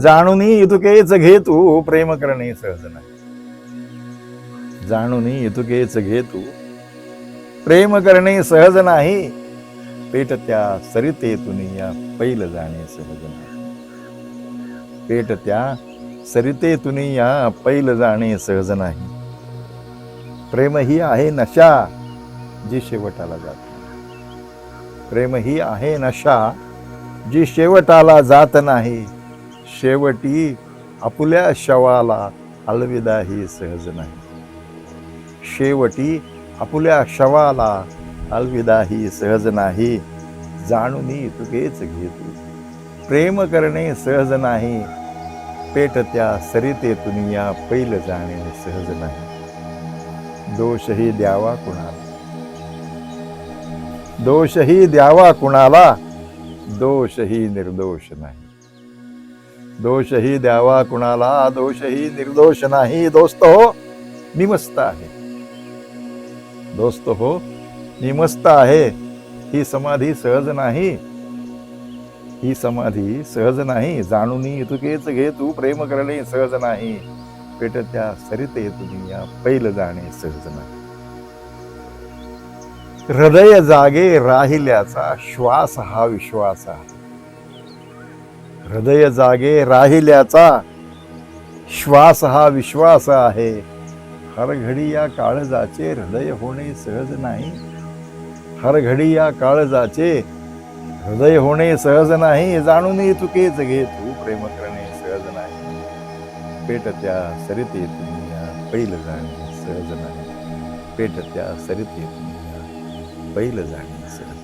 जाणून इतुकेच घे तू प्रेम करणे सहज नाही. जाणून इतुकेच घे तू प्रेम करणे सहज नाही. पेट त्या सरितेतून या पैल जाणे सहज नाही. पेट त्या सरितेतून या पैल जाणे सहज नाही. प्रेम ही आहे नशा जी शेवटाला जात प्रेम ही आहे नशा जी शेवटाला जात नाही. शेवटी आपल्या शवाला अलविदा ही सहज नाही. शेवटी आपल्या शवाला अलविदा ही सहज नाही. जाणून तुकेच घे प्रेम करणे सहज नाही. पेट त्या सरितेतून या पैल जाणे सहज नाही. दोषही द्यावा कुणाला? दोषही द्यावा कुणाला? दोषही निर्दोष नाही. दोषही द्यावा कुणाला दोषही निर्दोष नाही दोस्त हो मी मस्त आहे. दोस्त हो मी मस्त आहे. ही समाधी सहज नाही. ही समाधी सहज नाही. जाणून तुकेच घे तू प्रेम करणे सहज नाही. पेटत्या त्या तुम्ही या पैल जाणे सहज नाही. हृदय जागे राहिल्याचा श्वास हा विश्वास आहे. हृदय जागे राहिल्याचा श्वास हा विश्वास आहे. हर घडी या काळजाचे हृदय होणे सहज नाही. हर घडी या काळजाचे हृदय होणे सहज नाही. जाणून चुकेच घे तू प्रेम करणे सहज नाही. पेट त्या सरिते दुनिया पैल जाणे सहज नाही. पेट त्या सरिते दुनिया पैल जाणे सहज